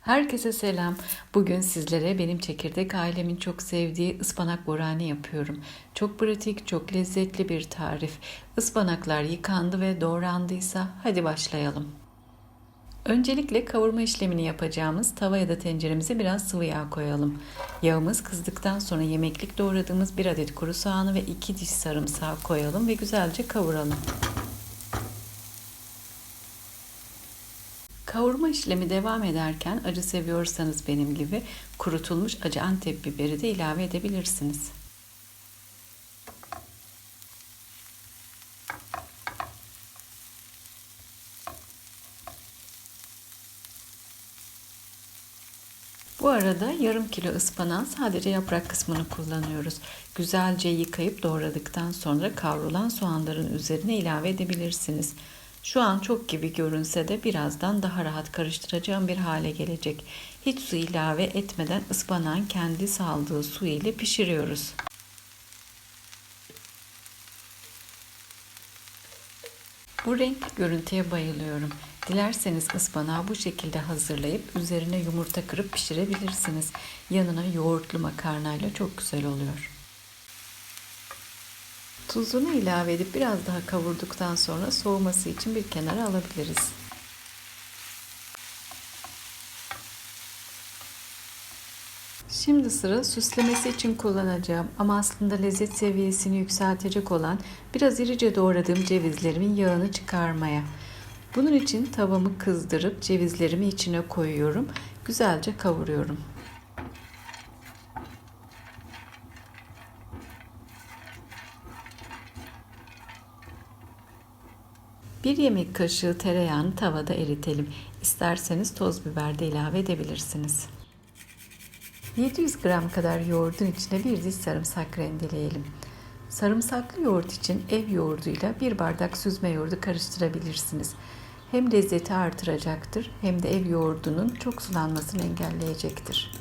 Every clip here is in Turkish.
Herkese selam. Bugün sizlere benim çekirdek ailemin çok sevdiği ıspanak borani yapıyorum. Çok pratik, çok lezzetli bir tarif. Ispanaklar yıkandı ve doğrandıysa hadi başlayalım. Öncelikle kavurma işlemini yapacağımız tava ya da tenceremize biraz sıvı yağ koyalım. Yağımız kızdıktan sonra yemeklik doğradığımız bir adet kuru soğanı ve iki diş sarımsağı koyalım ve güzelce kavuralım. Kavurma işlemi devam ederken acı seviyorsanız benim gibi kurutulmuş acı antep biberi de ilave edebilirsiniz. Bu arada yarım kilo ıspanağın sadece yaprak kısmını kullanıyoruz. Güzelce yıkayıp doğradıktan sonra kavrulan soğanların üzerine ilave edebilirsiniz. Şu an çok gibi görünse de birazdan daha rahat karıştıracağım bir hale gelecek. Hiç su ilave etmeden ıspanağın kendi saldığı su ile pişiriyoruz. Bu renk görüntüye bayılıyorum. Dilerseniz ıspanağı bu şekilde hazırlayıp üzerine yumurta kırıp pişirebilirsiniz. Yanına yoğurtlu makarnayla çok güzel oluyor. Tuzunu ilave edip biraz daha kavurduktan sonra soğuması için bir kenara alabiliriz. Şimdi sıra süslemesi için kullanacağım ama aslında lezzet seviyesini yükseltecek olan biraz irice doğradığım cevizlerimin yağını çıkarmaya. Bunun için tavamı kızdırıp cevizlerimi içine koyuyorum. Güzelce kavuruyorum. Bir yemek kaşığı tereyağını tavada eritelim. İsterseniz toz biber de ilave edebilirsiniz. 700 gram kadar yoğurdun içine bir diş sarımsak rendeleyelim. Sarımsaklı yoğurt için ev yoğurduyla bir bardak süzme yoğurdu karıştırabilirsiniz. Hem lezzeti artıracaktır hem de ev yoğurdunun çok sulanmasını engelleyecektir.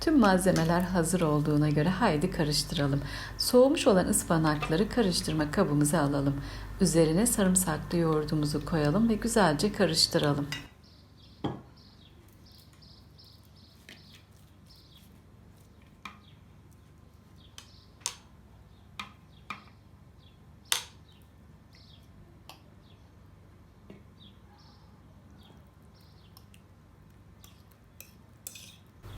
Tüm malzemeler hazır olduğuna göre haydi karıştıralım. Soğumuş olan ıspanakları karıştırma kabımıza alalım. Üzerine sarımsaklı yoğurdumuzu koyalım ve güzelce karıştıralım.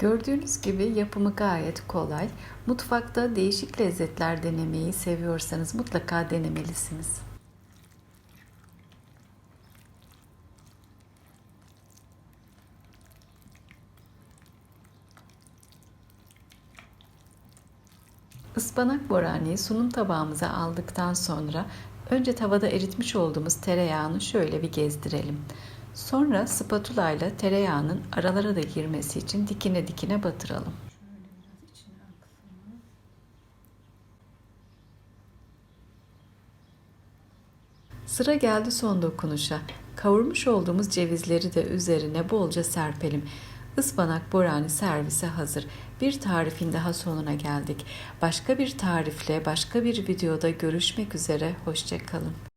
Gördüğünüz gibi yapımı gayet kolay. Mutfakta değişik lezzetler denemeyi seviyorsanız mutlaka denemelisiniz. Ispanak boraniyi sunum tabağımıza aldıktan sonra önce tavada eritmiş olduğumuz tereyağını şöyle bir gezdirelim. Sonra spatula ile tereyağının aralara da girmesi için dikine dikine batıralım. Sıra geldi son dokunuşa. Kavurmuş olduğumuz cevizleri de üzerine bolca serpelim. Ispanak borani servise hazır. Bir tarifin daha sonuna geldik. Başka bir tarifle, başka bir videoda görüşmek üzere. Hoşçakalın.